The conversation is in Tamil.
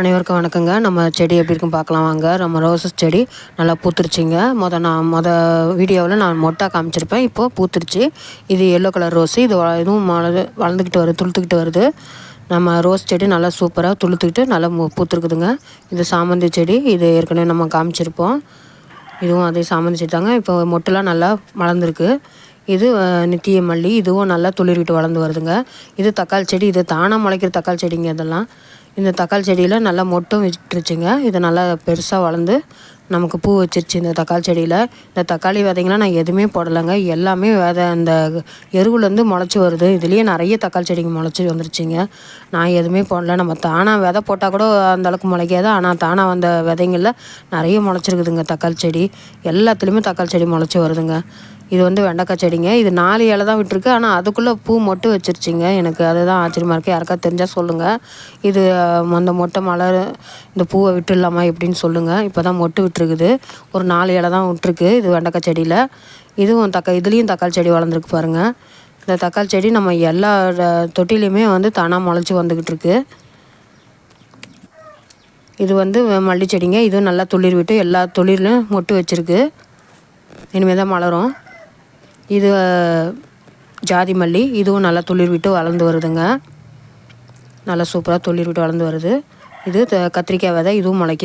அனைவருக்கும் வணக்கங்க. நம்ம செடி எப்படி இருக்குன்னு பார்க்கலாம் வாங்க. நம்ம ரோசஸ் செடி நல்லா பூத்துருச்சுங்க. மொதல் நான் மொதல் வீடியோவில் நான் மொட்டாக காமிச்சிருப்பேன். இப்போது பூத்துருச்சு. இது எல்லோ கலர் ரோஸு இது இதுவும் வளர்ந்து வளர்ந்துக்கிட்டு வருது துளுத்துக்கிட்டு வருது. நம்ம ரோஸ் செடி நல்லா சூப்பராக துளுத்துக்கிட்டு நல்லா பூத்துருக்குதுங்க. இது சாமந்தி செடி. இது ஏற்கனவே நம்ம காமிச்சிருப்போம். இதுவும் அதே சாமந்தி செடி தாங்க இப்போ மொட்டைலாம் நல்லா வளர்ந்துருக்கு. இது நித்திய மல்லி. இதுவும் நல்லா துளிர்விட்டு வளர்ந்து வருதுங்க. இது தக்காளி செடி. இது தானாக முளைக்கிற தக்காளி செடிங்க இதெல்லாம். இந்த தக்காளி செடியில் நல்லா மொட்டும் விட்டுருச்சுங்க. இது நல்லா பெருசாக வளர்ந்து நமக்கு பூ வச்சிருச்சு இந்த தக்காளி செடியில். இந்த தக்காளி விதைங்களாம் நான் எதுவுமே போடலைங்க. எல்லாமே விதை அந்த எருவுலேருந்து முளைச்சி வருது. இதுலேயே நிறைய தக்காளி செடிங்க முளைச்சி வந்துருச்சுங்க. நான் எதுவுமே போடல. நம்ம தானாக விதை போட்டால் கூட அந்தளவுக்கு முளைக்காது. ஆனால் தானாக வந்த விதைங்களில் நிறைய முளைச்சிருக்குதுங்க தக்காளி செடி. எல்லாத்துலேயுமே தக்காளி செடி முளைச்சி வருதுங்க. இது வந்து வெண்டைக்காய் செடிங்க. இது நாலு இலை தான் விட்டுருக்கு. ஆனால் அதுக்குள்ளே பூ மொட்டு வச்சிருச்சிங்க. எனக்கு அதுதான் ஆச்சரியமாக இருக்குது யாருக்கா தெரிஞ்சால் சொல்லுங்கள் இது அந்த மொட்டை மலர் இந்த பூவை விட்டுடலாமா எப்படின்னு சொல்லுங்கள் இப்போ தான் மொட்டு விட்டுருக்குது. ஒரு நாலு இலை தான் விட்டுருக்கு இது வெண்டைக்காய் செடியில். இதுவும் தக்கா இதுலேயும் தக்காளி செடி வளர்ந்துருக்கு பாருங்கள் இந்த தக்காளி செடி நம்ம எல்லா தொட்டிலையுமே வந்து தானாக முளைச்சி வந்துக்கிட்டு இருக்கு. இது வந்து மல்லி செடிங்க இதுவும் நல்லா துளிர் விட்டு எல்லா தொழிலும் மொட்டு வச்சுருக்கு. இனிமேல் தான் மலரும். இது ஜாதி மல்லி. இதுவும் நல்லா துளிர் விட்டு வளர்ந்து வருதுங்க. நல்லா சூப்பராக துளிர் விட்டு வளர்ந்து வருது. இது கத்திரிக்காய் விதை. இதுவும் முளைக்கிது.